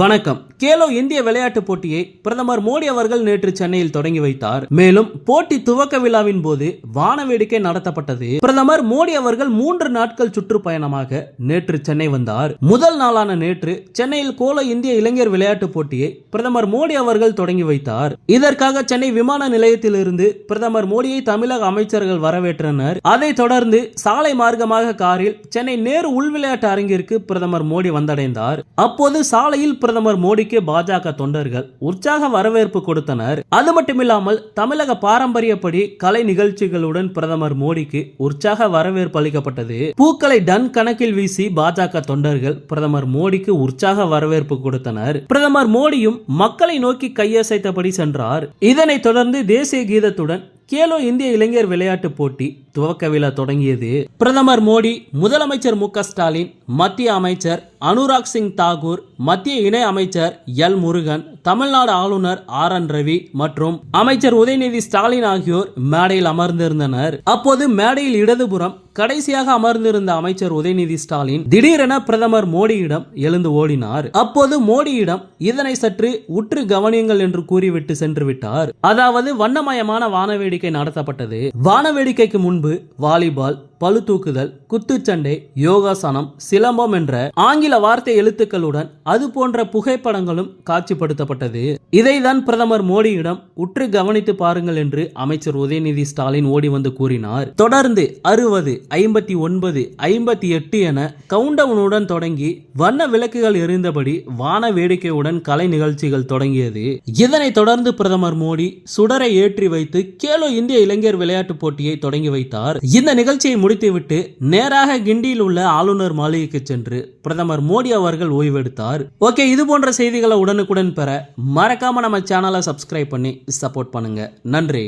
வணக்கம். கேலோ இந்திய விளையாட்டு போட்டியை பிரதமர் மோடி அவர்கள் நேற்று சென்னையில் தொடங்கி வைத்தார். மேலும் போட்டி துவக்க விழாவின் போது வான வேடிக்கை நடத்தப்பட்டது. பிரதமர் மோடி அவர்கள் மூன்று நாட்கள் சுற்றுப்பயணமாக நேற்று சென்னை வந்தார். முதல் நாளான நேற்று சென்னையில் கோலோ இந்திய இளைஞர் விளையாட்டு போட்டியை பிரதமர் மோடி அவர்கள் தொடங்கி வைத்தார். இதற்காக சென்னை விமான நிலையத்திலிருந்து பிரதமர் மோடியை தமிழக அமைச்சர்கள் வரவேற்றனர். அதைத் தொடர்ந்து சாலை மார்க்கமாக காரில் சென்னை நேரு உள் விளையாட்டு அரங்கிற்கு பிரதமர் மோடி வந்தடைந்தார். அப்போது சாலையில் பிரதமர் மோடி மோடிக்கு பாஜக தொண்டர்கள் உற்சாக வரவேற்பு கொடுத்தனர். அது மட்டுமில்லாமல் தமிழக பாரம்பரியப்படி கலை நிகழ்ச்சிகளுடன் பிரதமர் மோடிக்கு உற்சாக வரவேற்பு அளிக்கப்பட்டது. பூக்களை டன் கணக்கில் வீசி பாஜக தொண்டர்கள் பிரதமர் மோடிக்கு உற்சாக வரவேற்பு கொடுத்தனர். பிரதமர் மோடியும் மக்களை நோக்கி கையசைத்தபடி சென்றார். இதனைத் தொடர்ந்து தேசிய கீதத்துடன் கேலோ இந்திய இளைஞர் விளையாட்டுப் போட்டி துவக்க விழா தொடங்கியது. பிரதமர் மோடி முதலமைச்சர் மு ஸ்டாலின் மத்திய அமைச்சர் அனுராக் சிங் தாகூர் மத்திய இணை அமைச்சர் எல் முருகன் தமிழ்நாடு ஆளுநர் ஆர் என் ரவி மற்றும் அமைச்சர் உதயநிதி ஸ்டாலின் ஆகியோர் மேடையில் அமர்ந்திருந்தனர். அப்போது மேடையில் இடதுபுறம் கடைசியாக அமர்ந்திருந்த அமைச்சர் உதயநிதி ஸ்டாலின் திடீரென பிரதமர் மோடியிடம் எழுந்து ஓடினார். அப்போது மோடியிடம் இதனை சற்று உற்று கவனியுங்கள் என்று கூறிவிட்டு சென்று விட்டார் அதாவது வண்ணமயமான வானவேடிக்கை நடத்தப்பட்டது. வானவேடிக்கைக்கு முன்பு வாலிபால் பழு தூக்குதல் குத்துச்சண்டை யோகாசனம் சிலம்பம் என்ற ஆங்கில வார்த்தை எழுத்துக்களுடன் அது போன்ற புகைப்படங்களும் காட்சிப்படுத்தப்பட்டது. இதைதான் பிரதமர் மோடியிடம் உற்று கவனித்து பாருங்கள் என்று அமைச்சர் உதயநிதி ஸ்டாலின் ஓடி வந்து கூறினார். தொடர்ந்து அறுபது ஐம்பத்தி ஒன்பது ஐம்பத்தி எட்டு என கவுண்டவுனுடன் தொடங்கி வண்ண விளக்குகள் எரிந்தபடி வான வேடிக்கையுடன் கலை நிகழ்ச்சிகள் தொடங்கியது. இதனைத் தொடர்ந்து பிரதமர் மோடி சுடரை ஏற்றி வைத்து கேலோ இந்திய இளைஞர் விளையாட்டுப் போட்டியை தொடங்கி வைத்தார். இந்த நிகழ்ச்சியை முடித்துவிட்டு நேராக கிண்டியில் உள்ள ஆளுநர் மாளிகைக்கு சென்று பிரதமர் மோடி அவர்கள் ஓய்வெடுத்தார். ஓகே இது போன்ற செய்திகளை உடனுக்குடன் பெற மறக்காம நம்ம சேனலை சப்ஸ்கிரைப் பண்ணி சப்போர்ட் பண்ணுங்க. நன்றி.